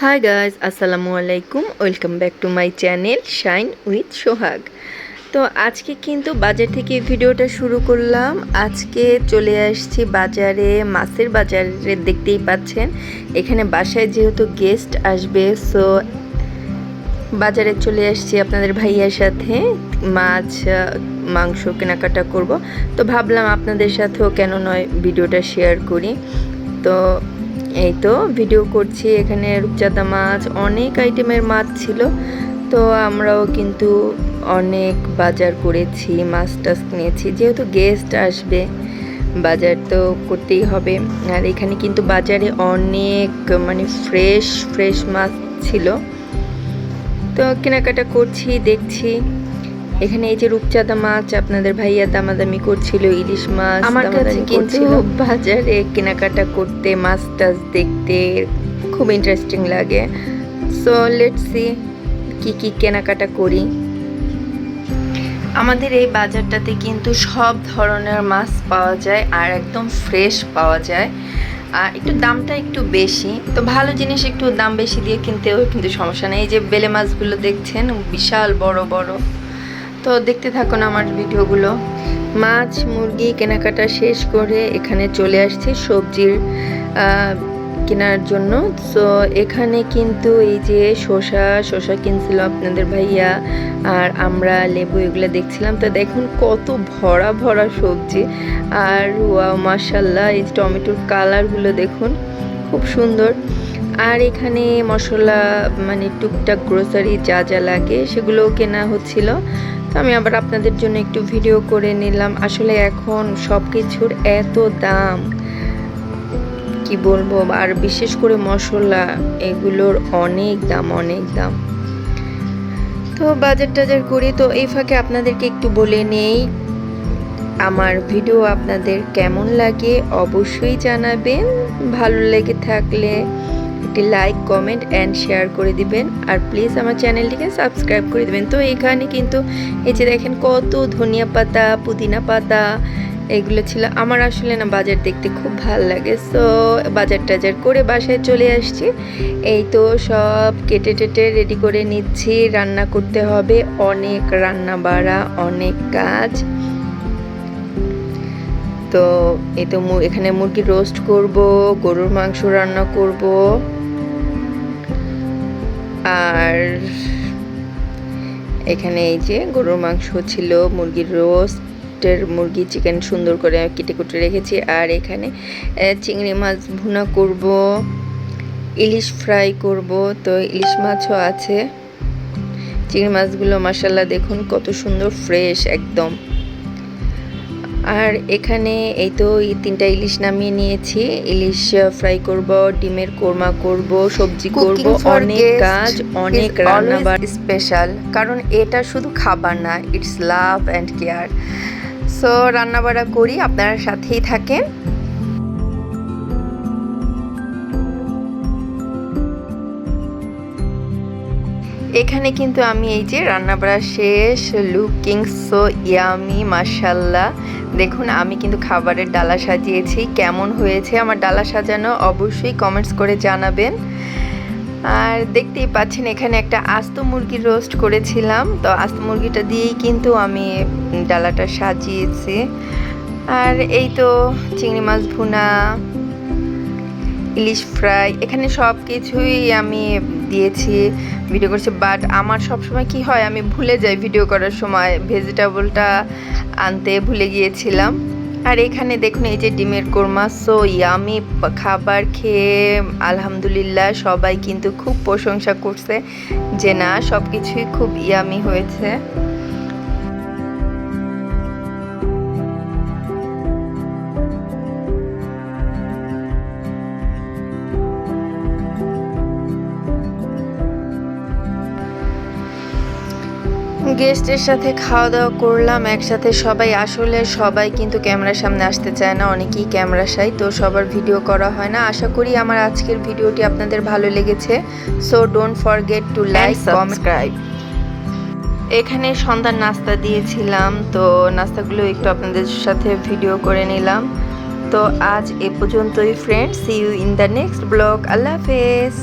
High guys আসসালামু আলাইকুম welcome back to my channel shine with Sohag তো আজকে কিন্তু বাজার থেকে ভিডিওটা শুরু করলাম। আজকে চলে আসছি বাজারে, মাছের বাজারে, দেখতেই পাচ্ছেন। এখানে বাসায় যেহেতু গেস্ট আসবে সো বাজারে চলে আসছি আপনাদের ভাইয়ার সাথে। মাছ, মাংস কেনাকাটা করব। তো ভাবলাম আপনাদের সাথেও কেন নয় ভিডিওটা শেয়ার করি। তো এই তো ভিডিও করছি, এখানে রূপচাঁদা মাছ, অনেক আইটেমের মাছ ছিল। তো আমরাও কিন্তু অনেক বাজার করেছি, মাছ টাছ নিয়েছি যেহেতু গেস্ট আসবে, বাজার তো করতেই হবে। আর এখানে কিন্তু বাজারে অনেক মানে ফ্রেশ ফ্রেশ মাছ ছিল। তো কেনাকাটা করছি, দেখছি। এখানে এই যে রূপচাঁদা মাছ আপনাদের ভাইয়া দামাদামি করছিল ইলিশ মাছ আমার কাছে কিন্তু বাজারে কেনাকাটা করতে মাছ টাছ দেখতে খুব ইন্টারেস্টিং লাগে। সো লেটস সি কি কি কেনাকাটা করি। আমাদের এই বাজারটাতে কিন্তু সব ধরনের মাছ পাওয়া যায় আর একদম ফ্রেশ পাওয়া যায়। আর একটু দামটা একটু বেশি। তো ভালো জিনিস একটু দাম বেশি দিয়ে কিনতেও কিন্তু সমস্যা নেই। এই যে বেলে মাছগুলো দেখছেন বিশাল বড় বড়। তো দেখতে থাকুন আমার ভিডিওগুলো। মাছ, মুরগি কেনাকাটা শেষ করে এখানে চলে আসছি সবজির কেনার জন্য। তো এখানে কিন্তু এই যে শসা শসা কিনছিল আপনাদের ভাইয়া আর আমরা লেবু এগুলো দেখছিলাম। তো দেখুন কত ভরা ভরা সবজি। আর ওয়াও মার্শাল্লাহ এই টমেটোর কালারগুলো দেখুন, খুব সুন্দর। আর এখানে মশলা মানে টুকটাক গ্রোসারি যা যা লাগে সেগুলোও কেনা হচ্ছিল। তো আমি আবার আপনাদের জন্য একটু ভিডিও করে নিলাম। আসলে এখন সব কিছুর এত দাম। কি বলব? আর বিশেষ করে মশলা, এগুলোর অনেক দাম অনেক দাম। তো বাজার টাজার করি। তো এই ফাঁকে আপনাদেরকে একটু বলে নেই, আমার ভিডিও আপনাদের কেমন লাগে অবশ্যই জানাবেন। ভালো লেগে থাকলে একটি লাইক কমেন্ট অ্যান্ড শেয়ার করে দিবেন। আর প্লিজ আমার চ্যানেলটিকে সাবস্ক্রাইব করে দিবেন। তো এখানে কিন্তু এই যে দেখেন কত ধনিয়া পাতা, পুদিনা পাতা, এগুলো ছিল। আমার আসলে না বাজার দেখতে খুব ভালো লাগে। সো বাজার টাজার করে বাসায় চলে আসছি। এই তো সব কেটে টেটে রেডি করে নিচ্ছি। রান্না করতে হবে। অনেক রান্না বাড়া অনেক কাজ। তো এই তো এখানে মুরগি রোস্ট করব, গরুর মাংস রান্না করব। আর এখানে এই যে গরুর মাংস ছিল, মুরগির রোস্টের মুরগি চিকেন সুন্দর করে কেটে কুটে রেখেছি। আর এখানে চিংড়ি মাছ ভুনা করব, ইলিশ ফ্রাই করব। তো ইলিশ মাছও আছে। চিংড়ি মাছগুলো মাসাল্লাহ দেখুন কত সুন্দর, ফ্রেশ একদম। আর এখানে এই তো এই তিনটা ইলিশ নামিয়ে নিয়েছি। ইলিশ ফ্রাই করব ডিমের কোরমা করব সবজি করব অনেক কাজ অনেক is রান্না always স্পেশাল কারণ এটা শুধু খাবার না it's love and care so রান্নাবাড়া করি আপনারা সাথেই থাকেন। এখানে কিন্তু আমি এই যে রান্নাবাড়া শেষ লুকিং সো ইয়ামি মাসাল্লাহ দেখুন, আমি কিন্তু খাবারের ডালা সাজিয়েছি। কেমন হয়েছে আমার ডালা সাজানো অবশ্যই কমেন্টস করে জানাবেন। আর দেখতেই পাচ্ছেন, এখানে একটা আস্ত মুরগির রোস্ট করেছিলাম। তো আস্ত মুরগিটা দিয়েই কিন্তু আমি ডালাটা সাজিয়েছি। আর এই তো চিংড়ি মাছ ভুনা ইলিশ ফ্রাই, এখানে সব কিছুই আমি দিয়েছি ভিডিও করছি। বাট আমার সব সময় কি হয়, আমি ভুলে যাই ভিডিও করার সময়। ভেজিটেবলটা আনতে ভুলে গিয়েছিলাম। আর এখানে দেখুন, এই যে ডিমের কোরমা সো ইয়ামি খাবার খেয়ে আলহামদুলিল্লাহ সবাই কিন্তু খুব প্রশংসা করছে যে না সব কিছুই খুব ইয়ামি হয়েছে। গেস্টের সাথে খাওয়া দাওয়া করলাম একসাথে সবাই আসলে সবাই কিন্তু ক্যামেরার সামনে আসতে চায় না অনেকেই ক্যামেরা সাই তো সবার ভিডিও করা হয় না। আশা করি আমার আজকের ভিডিওটি আপনাদের ভালো লেগেছে। So don't forget to like subscribe এখানে সন্ধ্যার নাস্তা দিয়েছিলাম তো নাস্তাগুলো একটু আপনাদের সাথে ভিডিও করে নিলাম। তো আজ এ পর্যন্তই friends see you in the next blog আল্লাহ হাফেজ।